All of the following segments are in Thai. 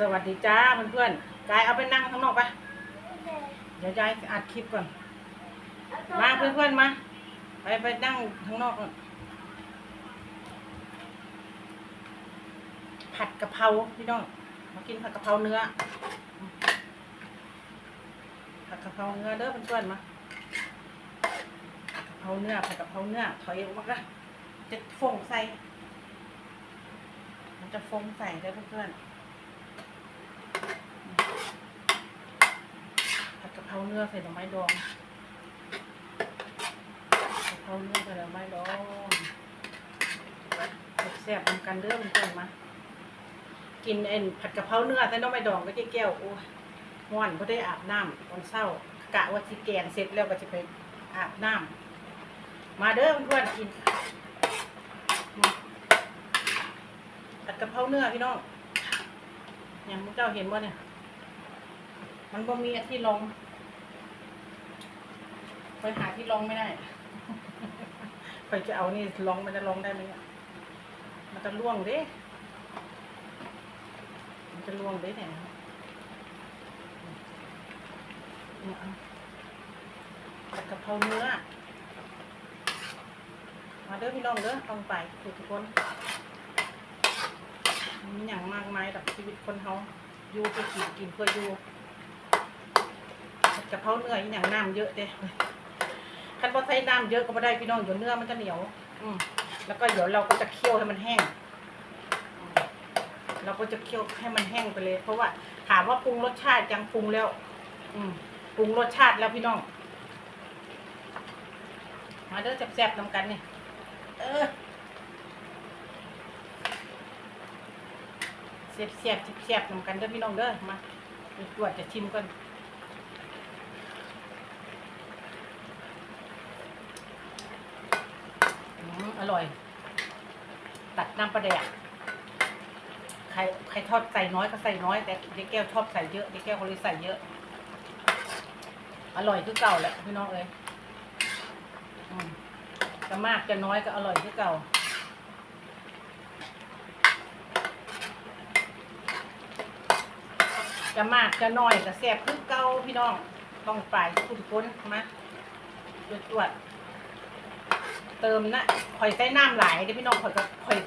สวัสดีจ้าเพื่อนๆกายเอาไปนั่งข้างนอกไปเดี๋ยวยายอัดคลิปก่อน มาเพื่อนๆมา ไปไปนั่งข้างนอกก่อนผัดกะเพราพี่น้อง มากินผัดกะเพราเนื้อ ผัดกะเพราเนื้อเด้อเพื่อนๆมาผัดกะเพราเนื้อผัดกะเพราเนื้อถอยออกมาก็จะฟงใส่ มันจะฟงใส่เด้อเพื่อนๆ ผัดกะ เนื้อใส่หน่อไม้ดองเพราเนื้อใส่หน่อไม้ดองแซ่บๆนำกันเด้อมันเกินมา กินเอ็นผัดกะเพราเนื้อใส่หน่อไม้ดองก็แก้วโอ้ยม่วนก็ได้อาบน้ำตอนเช้ากะว่าสิแกงเสร็จแล้วก็จะไปอาบน้ำมาเด้อเพื่อนกินผัดกะเพราเนื้อพี่น้องอย่างพวกเจ้าเห็นว่าเนี่ยมันก็มีที่ลง ไปหาที่ลงไม่ได้ ไปจะเอานี่ลงมันจะลงได้ไหมเนี่ยมันจะล่วงเด้มันจะล่วงเด้เนี่ยเนี่ยเผัดกะเพราเนื้อ มาเด้อพี่น้องเด้อต้องไปทุกคน มีอย่างมากมายกับชีวิตคนเขาอยู่ไปกินกินเพื่ออยู่กะเพราเนื้ออีกอย่างน้ำเยอะเด้ คันพอใส่น้ำเยอะก็ไม่ได้พี่น้องเดี๋ยวเนื้อมันจะเหนียว อืมแล้วก็เดี๋ยวเราก็จะเคี่ยวให้มันแห้ง เราก็จะเคี่ยวให้มันแห้งไปเลย เพราะว่าถามว่าปรุงรสชาติยังปรุงแล้ว อืมปรุงรสชาติแล้วพี่น้อง มาเด้อแซ่บๆน้ำกันนี่เออเสียบเสียบๆแซ่บๆนำกันเด้อพี่น้องเด้อมาตรวจจะชิมก่อน อร่อย ตัดน้ำปลาแดกใครใครทอดใส่น้อยก็ใส่น้อย แต่เด็กแก้วชอบใส่เยอะเด็กแก้วเขาเลยใส่เยอะ อร่อยคือเก่าแหละพี่น้องเอ้ยจะมากจะน้อยก็อร่อยคือเก่าจะมากจะน้อยก็แซ่บคือเก่าพี่น้องต้องไปทุกคนมาตรวจ เติมนะข่อยใส่น้ำหลายเด้อพี่น้องข่อยก็ข่อย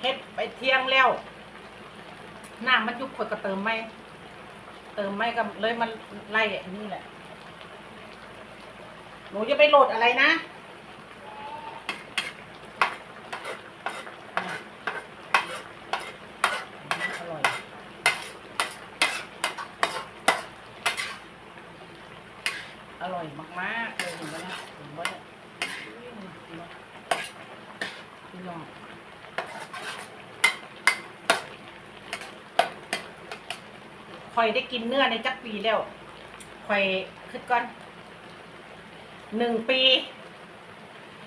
เฮ็ดไปเที่ยงแล้วน้ำมันยุบข่อยก็เติมไม่ เติมไม่ก็เลยมันไล่อันนี้แหละ หนูจะไปโหลดอะไรนะอร่อยมากๆเลยเห็นไหมนะเห็นไหม พี่น้องคอยได้กินเนื้อในจักปีแล้วคอยคิดก่อนหนึ่งปี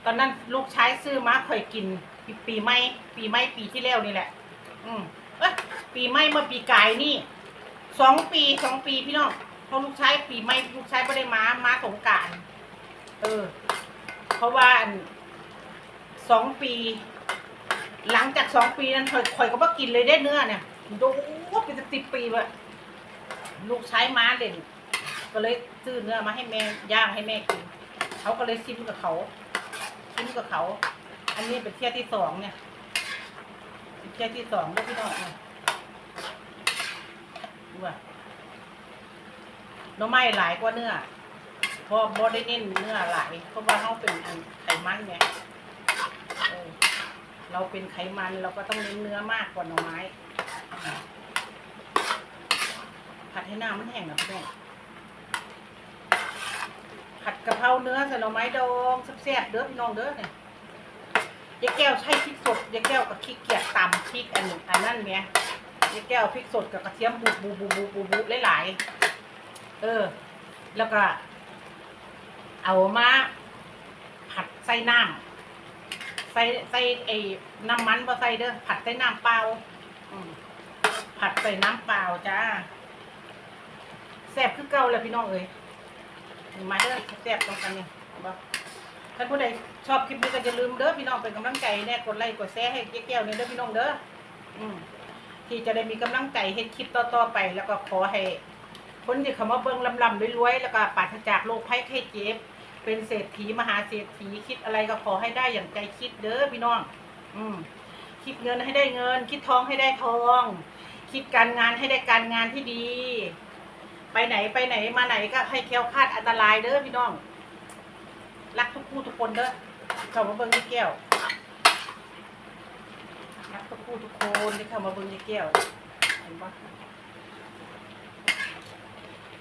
ตอนนั้นลูกชายซื้อมาคอยกินปีปีไม่ปีไม่ปีที่แล้วนี่แหละ อืมเอ้ยปีไม่เมื่อปีกายนี่สองปีสองปีพี่น้องเพราะลูกชายปีไม่ลูกชายไม่ได้มามาสงการ เออ เพราะว่าสองปี หลังจากสองปีนั้นข่อยข่อยก็มากินเลยได้เนื้อเนี่ยดูเป็นสิบปีเลยลูกใช้ม้าเด่นก็เลยซื้อเนื้อมาให้แม่ย่างให้แม่กินเขาก็เลยซิมกับเขาซิมกับเขา อันนี้เป็นเที่ยวที่สองเนี่ยเป็นเที่ยวที่สองด้วยพี่น้องเนี่ยดูว่าน้อไม้หลายกว่าเนื้อ พราะบ่ได้เน้นเนื้อหลายเพราะว่าเขาเป็นอันไขมันไงเออเราเป็นไขมันเราก็ต้องเน้นเนื้อมากกว่าหน่อไม้ ผัดให้น้ำมันแห้งนะพี่น้ผัดกะเพราเนื้อใส่หน่อไม้ดองแซ่บๆเด้อพี่น้องเด้อเนี่ยยายแก้วใช้พริกสดยายแก้วกับขี้เกียจตำพริกอันนึงอันนั้นเนี่ยยายแก้วพริกสดกับกระเทียมบูบูบูบูบูบูหลายๆเออ แล้วก็ เอามาผัดใส่น้ำใส่ใส่ไอ้น้ำมันบ่ใส่เด้อผัดใส่น้ำเปล่าผัดใส่น้ำเปล่าจ้าแซ่บคือเก่าเลยพี่น้องเอ้ยมาเด้อแซ่บตรงกันนี่บ่ท่านผู้ใดชอบคลิปนี้ก็อย่าลืมเด้อพี่น้องเป็นกำลังใจแน่กดไลค์กดแชร์ให้เจ๊แก้วเนี่ยเด้อพี่น้องเด้อที่จะได้มีกำลังใจเฮ็ดคลิปต่อๆไป แล้วก็ขอให้คนที่เขามาเบิ่งลำๆรวยๆแล้วก็ปราศจากโรคภัยไข้เจ็บ เป็นเศรษฐีมหาเศรษฐีคิดอะไรก็ขอให้ได้อย่างใจคิดเด้อพี่น้อง อืมคิดเงินให้ได้เงิน คิดทองให้ได้ทอง คิดการงานให้ได้การงานที่ดี ไปไหนไปไหนมาไหนก็ให้แคล้วคลาดอันตรายเด้อพี่น้อง รักทุกคู่ทุกคนเด้อเข้ามาเบิ่งที่แก้วรักทุกคู่ทุกคนที่เข้ามาเบิ่งที่แก้วเห็นปะ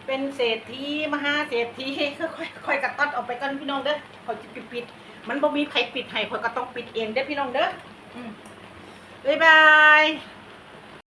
เป็นเศรษฐีมหาเศรษฐีค่อยค่อยกระตัดออกไปกันพี่น้องเด้อขอยจะปิดปิด มันบ่มีใครปิดให้คอยก็ต้องปิดเองเด้อพี่น้องเด้อบ๊ายบาย